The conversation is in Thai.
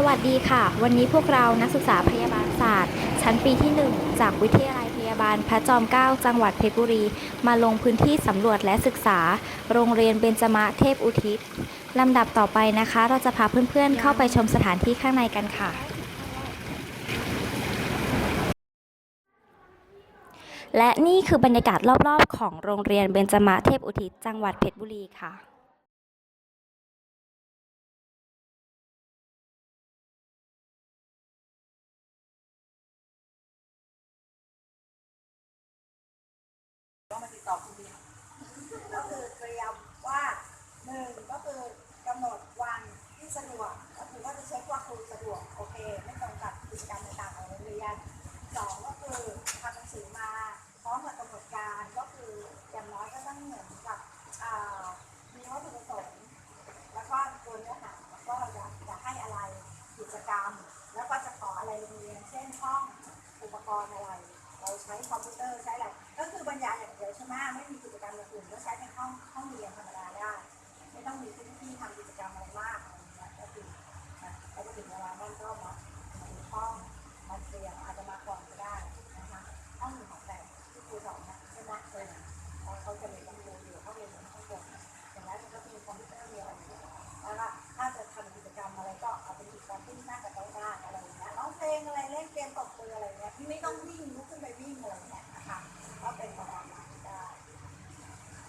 สวัสดีค่ะ วันนี้พวกเรานักศึกษาพยาบาลศาสตร์ ชั้นปีที่ 1 จากวิทยาลัยพยาบาลพระจอมเกล้าจังหวัดเพชรบุรี มาลงพื้นที่สำรวจและศึกษา โรงเรียนเบญจมะเทพอุทิศลำดับต่อไปนะคะ เราจะพาเพื่อนๆ เข้าไปชมสถานที่ข้างในกันค่ะ และนี่คือบรรยากาศรอบๆ ของโรงเรียนเบญจมะเทพอุทิศจังหวัดเพชรบุรีค่ะ มาติดต่อคุณบีก็คือเตรียมว่าหนึ่งก็คือกำหนดวันที่สะดวกก็คือว่าจะเช็คว่าครูสะดวกโอเค ไม่ตรงกับกิจกรรมต่างๆของโรงเรียนสองก็คือทำหนังสือมาพร้อมกับกำหนดการก็คืออย่างน้อยก็ต้องเหมือนกับอ่ามีวัตถุประสงค์แล้วก็ตัวเนื้อหาแล้วก็อยากจะให้อะไรกิจกรรม แล้วก็จะขออะไรโรงเรียนเช่นห้องอุปกรณ์อะไร ราใช้คอมพิวเตอร์ใช้อะไรก็คือบรรยายอย่างเดียวใช่ไหมไม่มีกิจกรรมอย่างอื่นก็ใช้ในห้องห้องเรียนธรรมดาได้ ไม่ต้องมีพื้นที่ทำกิจกรรมอะไรมากอะไรอย่างเงี้ยก็คือแล้วก็ถึงเวลาบ้านก็มาในห้องมาเรียนอาจจะมาก่อนก็ได้นะคะห้องหนึ่งของแต่ที่ครูสอนนะใช่ไหมเออเขาเขาจะมีต้องดูอยู่เขาเรียนอยู่ห้องบนอย่างนั้นก็มีคอมพิวเตอร์มีอะไรอยู่แล้วถ้าจะทำกิจกรรมอะไรก็เอาเป็นกิจกรรมที่นั่งกับโต๊ะได้อะไรอย่างเงี้ยร้องเพลงอะไรเล่นเกม